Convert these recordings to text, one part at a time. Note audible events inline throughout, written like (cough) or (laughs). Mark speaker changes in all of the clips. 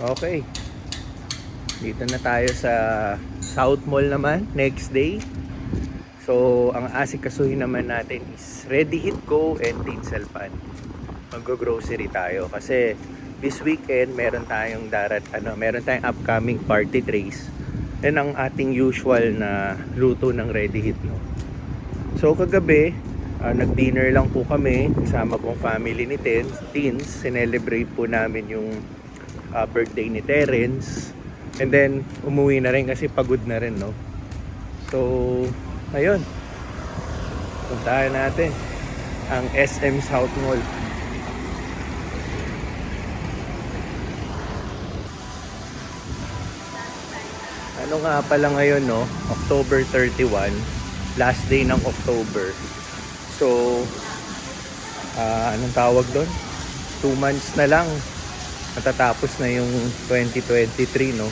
Speaker 1: Okay. Dito na tayo sa South Mall naman, next day. So, ang asikasuhin naman natin is Ready Hit Go and Tinsel Pan. Mag-grocery tayo kasi this weekend meron tayong darat ano, meron tayong upcoming party trays. Yan ang ating usual na luto ng Ready Hit no. So kagabi, ah, nag-dinner lang po kami kasama pong family ni Teens. Teens, sinelebrate po namin yung ah, birthday ni Terence. And then, umuwi na rin kasi pagod na rin, no? So, ayun. Puntahan natin ang SM South Mall. Ano nga pala ngayon, no? October 31, last day ng October. So, ah, anong tawag doon? Two months na lang. Matatapos na yung 2023, no?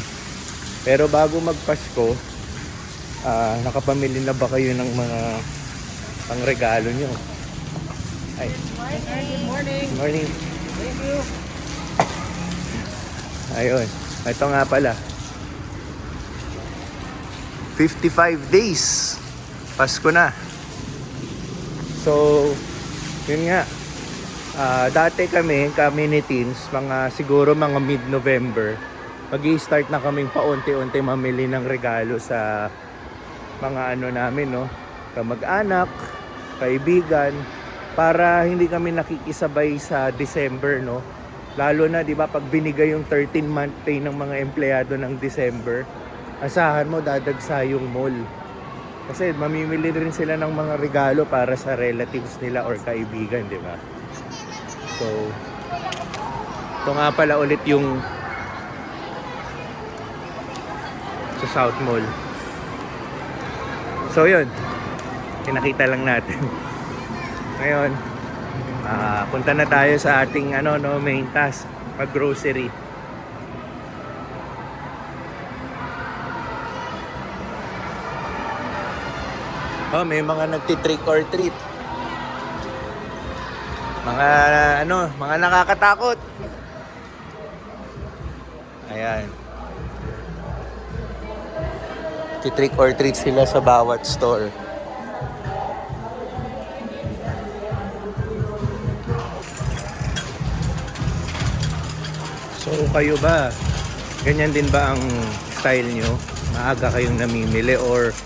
Speaker 1: Pero bago magpasko, ah, nakapamili na ba kayo ng mga pang regalo nyo? Ay,
Speaker 2: Good morning.
Speaker 1: good morning.
Speaker 2: Thank you.
Speaker 1: Ayun. Ito nga pala. 55 days. Pasko na. So, yun nga. Ah, dati kami, kami ni teens, mga siguro mga mid-November, mag start na kaming paunti-unti mamili ng regalo sa mga ano namin, no? Kamag-anak, kaibigan, para hindi kami nakikisabay sa December, no? Lalo na, di ba, pag binigay yung 13-month pay ng mga empleyado ng December, asahan mo, dadagsa yung mall. Kasi mamimili rin sila ng mga regalo para sa relatives nila or kaibigan, di ba? So, ito nga pala ulit yung sa South Mall. So, yun. Pinakita lang natin. (laughs) Ngayon, ah, punta na tayo sa ating ano, no, main task, mag-grocery. Oh, may mga nagti-trick or treat. Mga ano, mga nakakatakot. Ayan. Ti-trick or treat sila sa bawat store. So kayo ba, ganyan din ba ang style nyo? Maaga kayong namimili or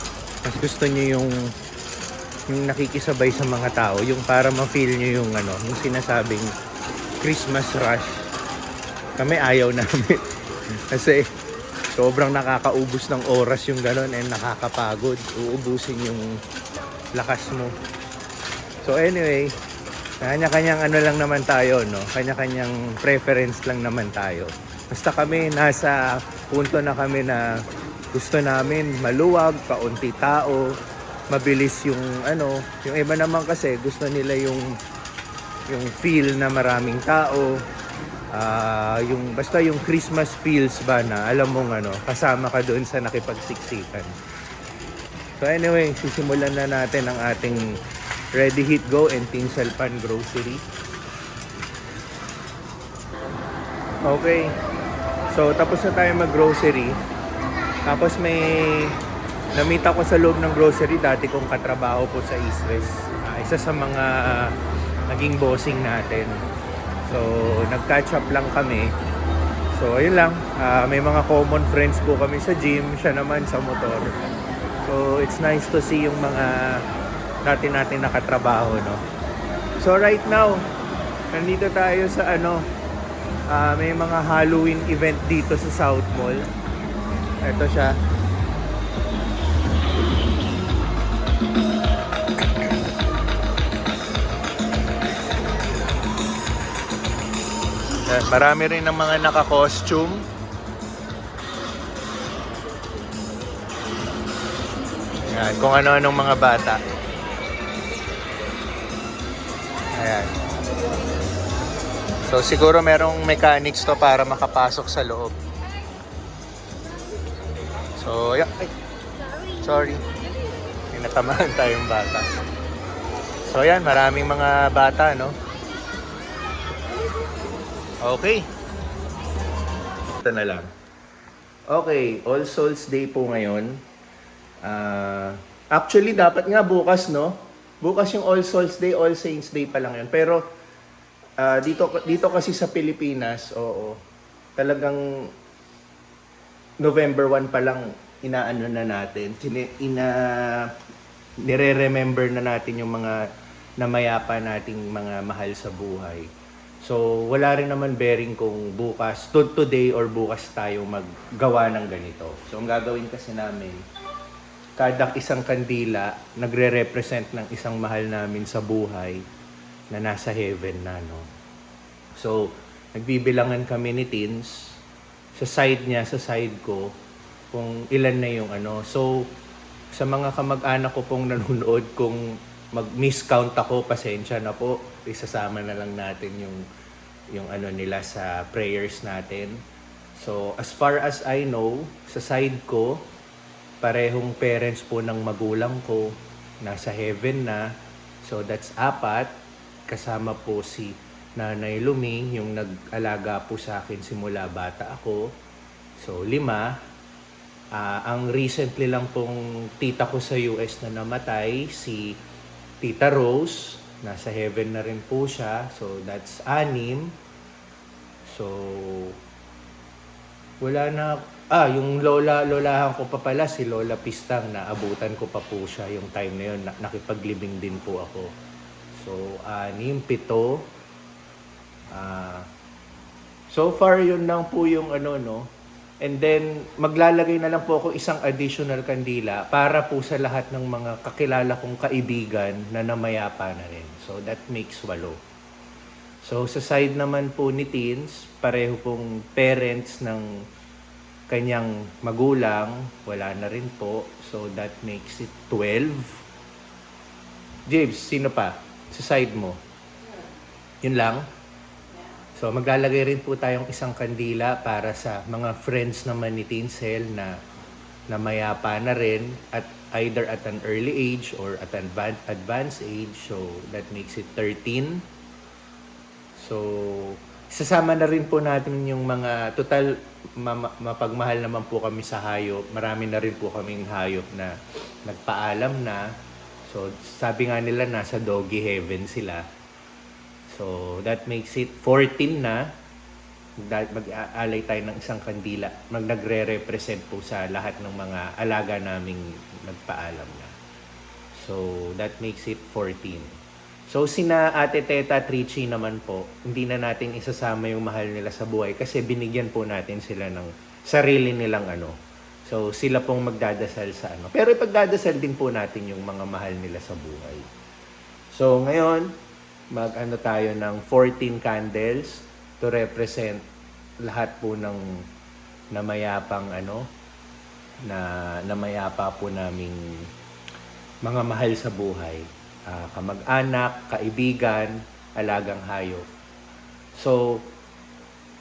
Speaker 1: mas gusto nyo yung yung nakikisabay sa mga tao, yung para ma-feel nyo yung ano, yung sinasabing Christmas rush. Kami ayaw namin. (laughs) Kasi sobrang nakakaubos ng oras yung ganon and nakakapagod. Uubusin yung lakas mo. So anyway, kanya-kanyang ano lang naman tayo, no? Kanya-kanyang preference lang naman tayo. Basta kami nasa punto na kami na gusto namin maluwag, kaunti tao, mabilis yung ano, yung iba naman kasi gusto nila yung yung feel na maraming tao. Ah, yung basta yung Christmas feels ba na alam mong ano, kasama ka doon sa nakipagsiksikan. So anyway, sisimulan na natin ang ating Ready Hit Go and Tinsel Pan Grocery. Okay. So tapos na tayo mag-grocery. Tapos may namita ko sa loob ng grocery dati kong katrabaho po sa East West. Ah, isa sa mga naging bossing natin. So nag-catch up lang kami. So ayun lang, Ah, may mga common friends po kami sa gym, siya naman sa motor. So it's nice to see yung mga dati natin nakatrabaho, no? So right now, nandito tayo sa ano, ah, may mga Halloween event dito sa South Mall. Ito siya. Marami rin ng mga naka-costume. Yan, kung ano-anong mga bata. Ayan. So siguro merong mechanics to para makapasok sa loob. So, yeah. Ay, sorry. Tinatamaan (laughs) tayong bata. So, yan. Maraming mga bata, no? Okay. Ito na lang. Okay, All Souls Day po ngayon. Ah, actually, dapat nga bukas, no? Bukas yung All Souls Day, All Saints Day pa lang yun. Pero, ah, dito, dito kasi sa Pilipinas, oo, talagang November 1 pa lang inaano na natin. Sine, ina, nire-remember na natin yung mga namayapa nating mga mahal sa buhay. So, wala rin naman bearing kung bukas, to today or bukas tayo maggawa ng ganito. So, ang gagawin kasi namin, kada isang kandila, nagre-represent ng isang mahal namin sa buhay na nasa heaven na, no? So, nagbibilangan kami ni Teens, sa side niya, sa side ko, kung ilan na yung ano. So, sa mga kamag-anak ko pong (laughs) nanonood, kung mag-miscount ako, pasensya na po. Isasama na lang natin yung yung ano nila sa prayers natin. So, as far as I know, sa side ko, parehong parents po ng magulang ko nasa heaven na. So, that's apat. Kasama po si Nanay Luming, yung nag-alaga po sa akin simula bata ako. So, lima. Ah, ang recently lang pong tita ko sa US na namatay, si Tita Rose. Nasa heaven na rin po siya. So, that's anim. So, wala na... Ah, yung lola, lolahan ko pa pala, si Lola Pistang, naabutan ko pa po siya yung time na yun. Na- Nakipaglibing din po ako. So, anim, pito. Ah, so far, yun lang po yung ano, no? And then, maglalagay na lang po ako isang additional kandila para po sa lahat ng mga kakilala kong kaibigan na namayapa na rin. So, that makes walo. So, sa side naman po ni Teens, pareho pong parents ng kanyang magulang, wala na rin po. So, that makes it 12. James, sino pa? Sa side mo? Yun lang? So, maglalagay rin po tayong isang kandila para sa mga friends naman ni Tinsel na na mayapa na rin at either at an early age or at an advan- advanced age. So, that makes it 13. So, sasama na rin po natin yung mga total ma- mapagmahal naman po kami sa hayop. Marami na rin po kaming hayop na nagpaalam na. So, sabi nga nila nasa doggy heaven sila. So, that makes it 14 na. Mag-aalay tayo ng isang kandila. Mag nagre-represent po sa lahat ng mga alaga naming nagpaalam na. So, that makes it 14. So, sina Ate Teta Trichi naman po, hindi na natin isasama yung mahal nila sa buhay kasi binigyan po natin sila ng sarili nilang ano. So, sila pong magdadasal sa ano. Pero ipagdadasal din po natin yung mga mahal nila sa buhay. So, ngayon, mag-ano tayo ng 14 candles to represent lahat po ng namayapang ano na namayapa po naming mga mahal sa buhay. Ah, kamag-anak, kaibigan, alagang hayop. So,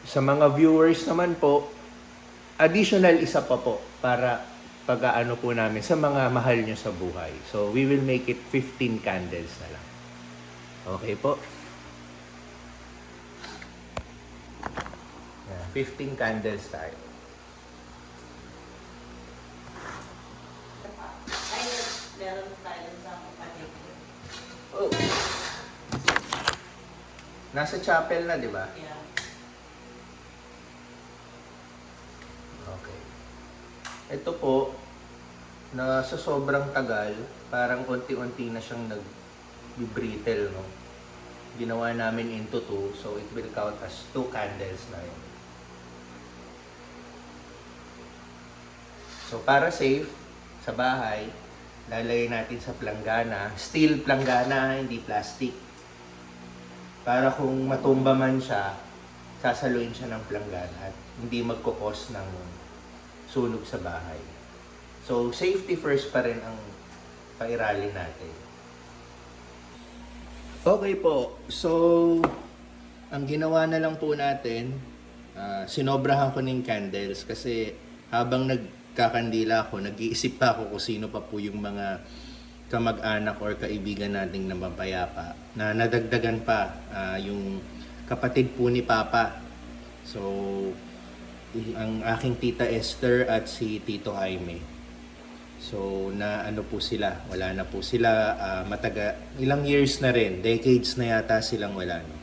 Speaker 1: sa mga viewers naman po, additional isa pa po para pag-aano po namin sa mga mahal nyo sa buhay. So, we will make it 15 candles na lang. Okay po. Yeah, 15 candles tayo. Oh. Nasa chapel na, di ba?
Speaker 2: Yeah.
Speaker 1: Okay. Ito po, na sa sobrang tagal, parang unti-unti na siyang nag-brittle, no? Ginawa namin into two, so it will count as two candles na yun. So para safe, sa bahay, lalagay natin sa planggana. Steel planggana, hindi plastic. Para kung matumba man siya, sasaluin siya ng planggana at hindi magkukos ng sunog sa bahay. So, safety first pa rin ang pairali natin. Okay po. So, ang ginawa na lang po natin, ah, sinobrahan ko ng candles kasi habang nagkakandila ako, nag-iisip pa ako kung sino pa po yung mga kamag-anak or kaibigan nating namapayapa na nadagdagan pa ah, yung kapatid po ni Papa. So, ang aking tita Esther at si Tito Jaime. So, na ano po sila, wala na po sila, ah, mataga, ilang years na rin, decades na yata silang wala. No?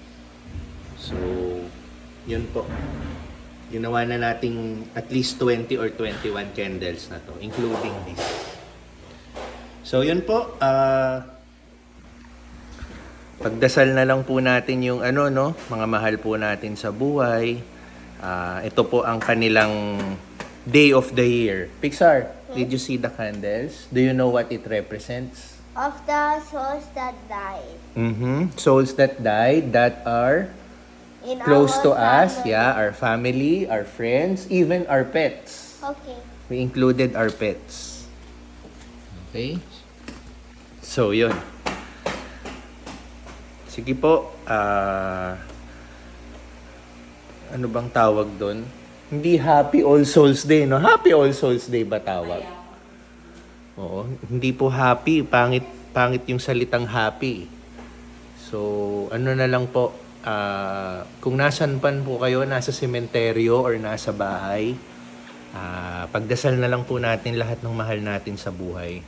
Speaker 1: So, yun po. Ginawa na nating at least 20 or 21 candles na to, including this. So, yun po. ah pagdasal na lang po natin yung ano, no? Mga mahal po natin sa buhay. Ah, ito po ang kanilang day of the year. Pixar, did you see the candles? Do you know what it represents?
Speaker 3: Of the souls that died
Speaker 1: Mm-hmm. Souls that died that are
Speaker 3: in
Speaker 1: close to us.
Speaker 3: family.
Speaker 1: Yeah, our family, our friends, even our pets.
Speaker 3: Okay.
Speaker 1: We included our pets. Okay? So, yun. Sige po. ah ano bang tawag doon? Hindi Happy All Souls Day, no? Happy All Souls Day ba tawag? Oo. Hindi po happy. Pangit, pangit yung salitang happy. So, ano na lang po, ah, kung nasan pan po kayo, nasa sementeryo or nasa bahay, ah, pagdasal na lang po natin lahat ng mahal natin sa buhay.